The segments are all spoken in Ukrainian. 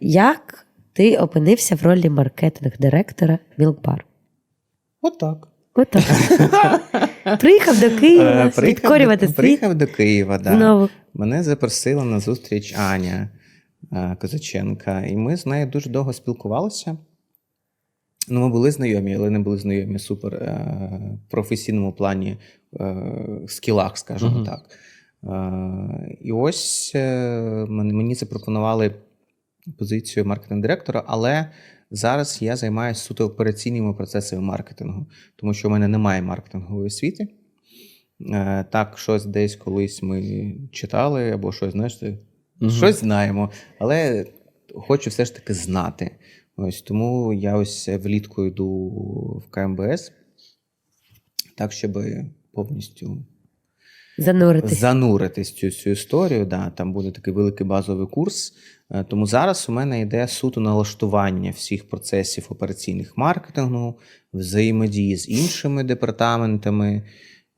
як ти опинився в ролі маркетинг-директора Мілкбар? Отак. Отак. Приїхав до Києва, Е, підкорювати світ. Приїхав до Києва, да. Мене запросила на зустріч Аня е, Козаченка, і ми з нею дуже довго спілкувалися. Ну, ми були знайомі, але не були знайомі супер е, професійному плані, е, скілах, скажімо Мгм. так. Е, і ось е, мені запропонували позицію маркетинг-директора, але зараз я займаюся суто операційними процесами маркетингу, тому що в мене немає маркетингової освіти. Е, Так, щось десь колись ми читали, або щось, знаєш, Мгм. щось знаємо, але хочу все ж таки знати. Ось тому я ось влітку йду в КМБС, так, щоб повністю Зануритись. зануритись в цю історію. Да, там буде такий великий базовий курс. Е, Тому зараз у мене йде суто налаштування всіх процесів операційних маркетингу, взаємодії з іншими департаментами.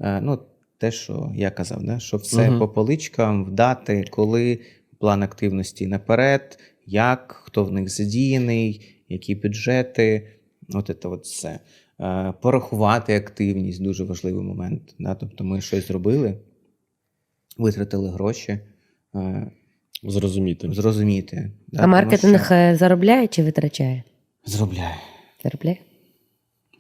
Е, Ну, те, що я казав, да, що все Мгм. по поличкам, вдати, коли план активності наперед, як, хто в них задіяний, які бюджети. От це от все. Е, Порахувати активність дуже важливий момент. Да? Тобто ми щось зробили, витратили гроші, е, Зрозуміти. зрозуміти. Да? А Тому маркетинг що- е, заробляє чи витрачає? Зробляє. Заробляє.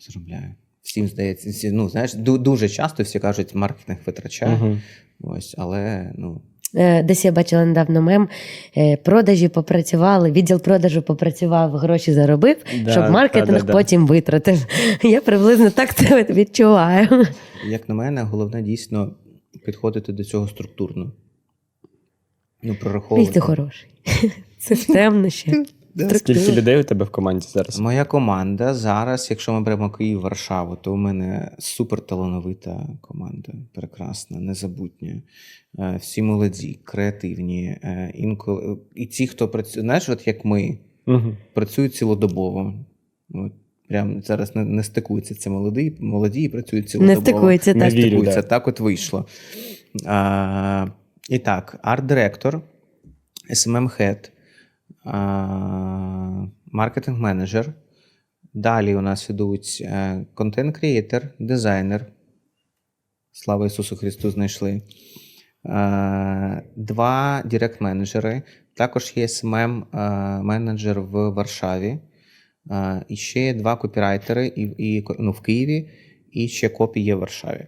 Зробляє. Всім здається, всі, ну, знаєш, ду- дуже часто всі кажуть, маркетинг витрачає. Угу. Ось, але ну, Е, Десь я бачила недавно мем. е, Продажі попрацювали, відділ продажу попрацював, гроші заробив, Да, щоб маркетинг да, да, да. потім витратив. Я приблизно так це відчуваю. як на мене, головне дійсно підходити до цього структурно. Ну, прораховувати. Мій ти хороший. Системно ще. Скільки людей у тебе в команді зараз? Моя команда зараз, якщо ми беремо Київ, Варшаву, то у мене суперталановита команда, прекрасна, незабутня. Е, Всі молоді, креативні. е, Інколи і ті, хто працює, знаєш, от як ми Угу. працюють цілодобово. От прям зараз не, не стикуються це молоді, молоді і працюють Не цілодобово. стикується Не так. вірю. стикуються. Так от вийшло. А, і так, арт-директор, SMM-хед, маркетинг-менеджер. Далі у нас ідуть е, контент-крієтор, дизайнер. Слава Ісусу Христу, знайшли. Два директ-менеджери. Також є SMM-менеджер в Варшаві. І ще два копірайтери і, і, ну, в Києві, і ще копі є в Варшаві.